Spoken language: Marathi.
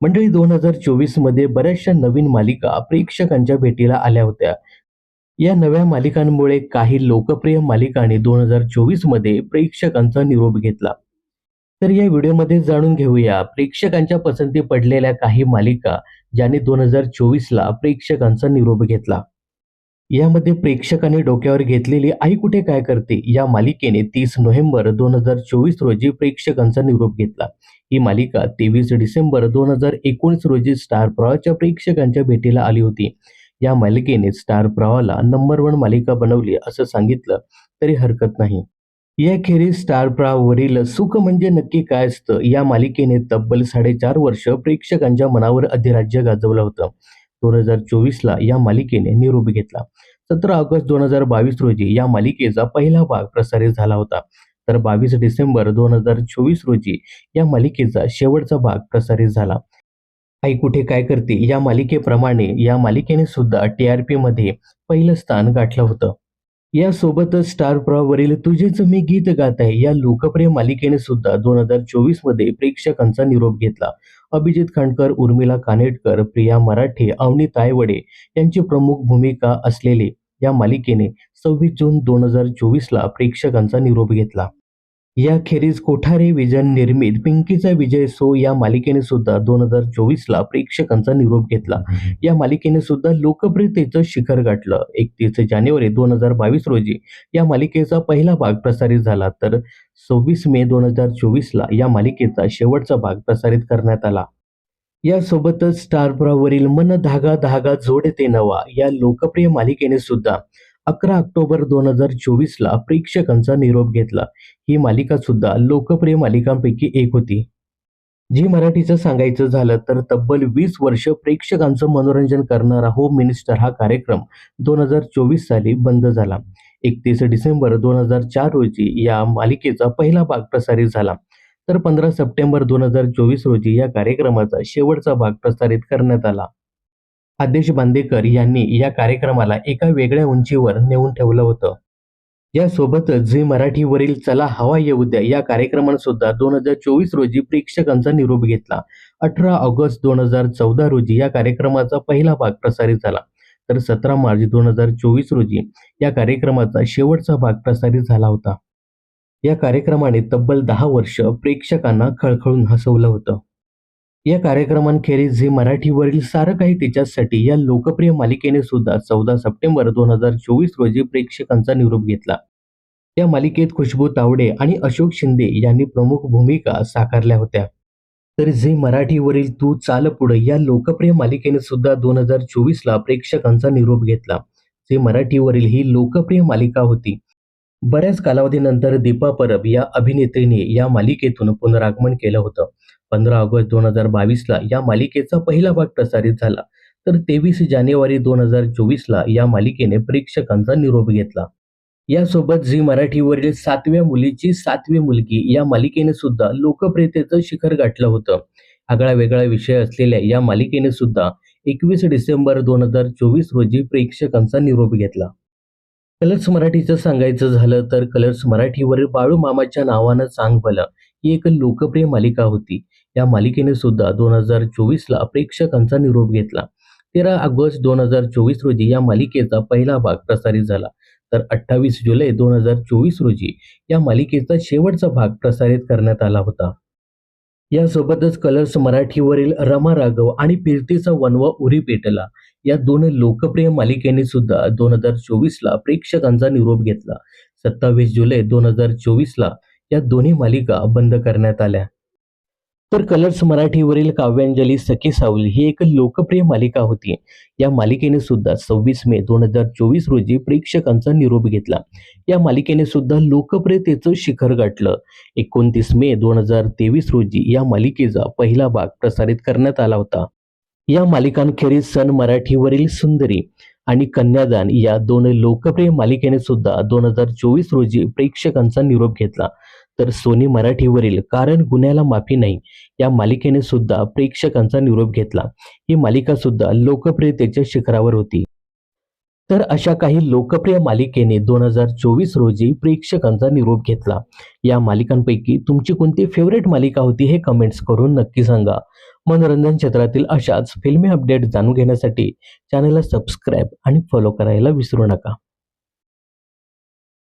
मंडळी दोन हजार चोवीसमध्ये बऱ्याचशा नवीन मालिका प्रेक्षकांच्या भेटीला आल्या होत्या. या नव्या मालिकांमुळे काही लोकप्रिय मालिकांनी दोन हजार चोवीसमध्ये प्रेक्षकांचा निरोप घेतला. तर या व्हिडिओमध्ये जाणून घेऊया प्रेक्षकांच्या पसंती पडलेल्या काही मालिका ज्याने दोन हजार चोवीसला प्रेक्षकांचा निरोप घेतला. यामध्ये प्रेक्षकांनी डोक्यावर घेतलेली आई कुठे काय करते या मालिकेने तीस नोव्हेंबर दोन हजार चोवीस रोजी प्रेक्षकांचा निरोप घेतला. ही मालिका तेवीस डिसेंबर दोन हजार एकोणीस रोजी स्टार प्रवाहाच्या प्रेक्षकांच्या भेटीला आली होती. या मालिकेने स्टार प्रवाहाला नंबर वन मालिका बनवली असं सांगितलं तरी हरकत नाही. याखेरीज स्टार प्रवावरील सुख म्हणजे नक्की काय असतं या मालिकेने तब्बल साडेचार वर्ष प्रेक्षकांच्या मनावर अधिराज्य गाजवलं होतं. दोन हजार चोवीसला या मालिकेने निरोप घेतला. सतरा ऑगस्ट दोन हजार बावीस रोजी या मालिकेचा पहिला भाग प्रसारित झाला होता. तर बावीस डिसेंबर दोन हजार चोवीस रोजी या मालिकेचा शेवटचा भाग प्रसारित झाला. आई कुठे काय करते या मालिकेप्रमाणे या मालिकेने सुद्धा टी आर पी मध्ये पहिलं स्थान गाठलं होतं. यासोबतच स्टार प्रवावरील तुझेच मी गीत गात आहे. या लोकप्रिय मालिकेने सुद्धा दोन हजार चोवीसमध्ये प्रेक्षकांचा निरोप घेतला. अभिजित खांडकर उर्मिला कानेटकर प्रिया मराठे अवनी तायवडे यांची प्रमुख भूमिका असलेली या मालिकेने सव्वीस जून दोन हजार चोवीसला प्रेक्षकांचा निरोप घेतला. याखेरीज कोठारे विजन निर्मित पिंकीचा विजय सो या मालिकेने सुद्धा दोन हजार चोवीसला प्रेक्षकांचा निरोप घेतला. या मालिकेने सुद्धा लोकप्रियतेचं शिखर गाठलं. एकतीस जानेवारी दोन हजार बावीस रोजी या मालिकेचा पहिला भाग प्रसारित झाला. तर सव्वीस मे दोन हजार चोवीसला या मालिकेचा शेवटचा भाग प्रसारित करण्यात आला. यासोबतच स्टार प्रवाहावरील मन धागा धागा जोडते नवा या लोकप्रिय मालिकेने सुद्धा अकरा ऑक्टोबर दोन हजार चोवीसला प्रेक्षकांचा निरोप घेतला. ही मालिका सुद्धा लोकप्रिय मालिकांपैकी एक होती. जी मराठीचं सांगायचं झालं तर तब्बल वीस वर्ष प्रेक्षकांचं मनोरंजन करणारा होम मिनिस्टर हा कार्यक्रम दोन हजार चोवीस साली बंद झाला. एकतीस डिसेंबर दोन हजार चार रोजी या मालिकेचा पहिला भाग प्रसारित झाला. तर पंधरा सप्टेंबर दोन हजार चोवीस रोजी या कार्यक्रमाचा शेवटचा भाग प्रसारित करण्यात आला. आदेश बांदेकर यांनी या कार्यक्रमाला एका वेगळ्या उंचीवर नेऊन ठेवलं होतं. यासोबतच झी मराठीवरील चला हवा येऊ द्या या कार्यक्रमानं सुद्धा दोन हजार चोवीस रोजी प्रेक्षकांचा निरोप घेतला. अठरा ऑगस्ट दोन हजार चौदा रोजी या कार्यक्रमाचा पहिला भाग प्रसारित झाला. तर सतरा मार्च दोन हजार चोवीस रोजी या कार्यक्रमाचा शेवटचा भाग प्रसारित झाला होता. या कार्यक्रमाने तब्बल दहा वर्ष प्रेक्षकांना खळखळून हसवलं होतं. या कार्यक्रमांखेरीज झी मराठीवरील सारं काही तिच्यासाठी या लोकप्रिय मालिकेने सुद्धा चौदा सप्टेंबर दोन हजार चोवीस रोजी प्रेक्षकांचा निरोप घेतला. या मालिकेत खुशबू तावडे आणि अशोक शिंदे यांनी प्रमुख भूमिका साकारल्या होत्या. तर झी मराठीवरील तू चाल पुढे या लोकप्रिय मालिकेने सुद्धा दोन हजार चोवीसला प्रेक्षकांचा निरोप घेतला. झी मराठीवरील ही लोकप्रिय मालिका होती. बऱ्याच कालावधीनंतर दीपा परब या अभिनेत्रीने या मालिकेतून पुनरागमन केलं होतं. पंधरा ऑगस्ट दोन हजार बावीसला या मालिकेचा पहिला भाग प्रसारित झाला. तर तेवीस जानेवारी दोन हजार चोवीसला या मालिकेने प्रेक्षकांचा निरोप घेतला. यासोबत झी मराठीवरील सातव्या मुलीची सातवी मुलगी या मालिकेने सुद्धा लोकप्रियतेचं शिखर गाठलं होतं. आगळा वेगळा विषय असलेल्या या मालिकेने सुद्धा एकवीस डिसेंबर दोन हजार चोवीस रोजी प्रेक्षकांचा निरोप घेतला. कलर्स मराठीचं सांगायचं झालं तर कलर्स मराठीवरील बाळू मामाच्या नावानं सांग भलं ही एक लोकप्रिय मालिका होती. या मालिकेने सुद्धा दोन हजार चोवीसला प्रेक्षकांचा निरोप घेतला. तेरा ऑगस्ट दोन हजार चोवीस रोजी या मालिकेचा पहिला भाग प्रसारित झाला. तर अठ्ठावीस जुलै दोन हजार चोवीस रोजी या मालिकेचा शेवटचा भाग प्रसारित करण्यात आला होता. यासोबतच कलर्स मराठीवरील रमा राघव आणि फिरतीचा वनवा उरी पेटला. या दोन लोकप्रिय मालिकेने सुद्धा दोन हजार चोवीसला प्रेक्षकांचा निरोप घेतला. सत्तावीस जुलै दोन हजार चोवीसला या दोन्ही मालिका बंद करण्यात आल्या. तर कलर्स मराठीवरील काव्यांजली सखी सावली ही एक लोकप्रिय मालिका होती. या मालिकेने सुद्धा सव्वीस मे दोन हजार चोवीस रोजी प्रेक्षकांचा निरोप घेतला. या मालिकेने सुद्धा लोकप्रियतेचं शिखर गाठलं. एकोणतीस मे दोन हजार तेवीस रोजी या मालिकेचा पहिला भाग प्रसारित करण्यात आला होता. या मालिकांखेरीज सन मराठीवरील सुंदरी आणि कन्यादान या दोन लोकप्रिय मालिकेने सुद्धा दोन हजार चोवीस रोजी प्रेक्षकांचा निरोप घेतला. तर सोनी मराठीवरील कारण गुन्ह्याला माफी नाही या मालिकेने सुद्धा प्रेक्षकांचा निरोप घेतला. ही मालिका सुद्धा लोकप्रियतेच्या शिखरावर होती. तर अशा काही लोकप्रिय मालिकेने दोन हजार चोवीस रोजी प्रेक्षकांचा निरोप घेतला. या मालिकांपैकी तुमची कोणती फेवरेट मालिका होती हे कमेंट्स करून नक्की सांगा. मनोरंजन क्षेत्रातील अशाच फिल्मी अपडेट जाणून घेण्यासाठी चॅनलला सबस्क्राईब आणि फॉलो करायला विसरू नका.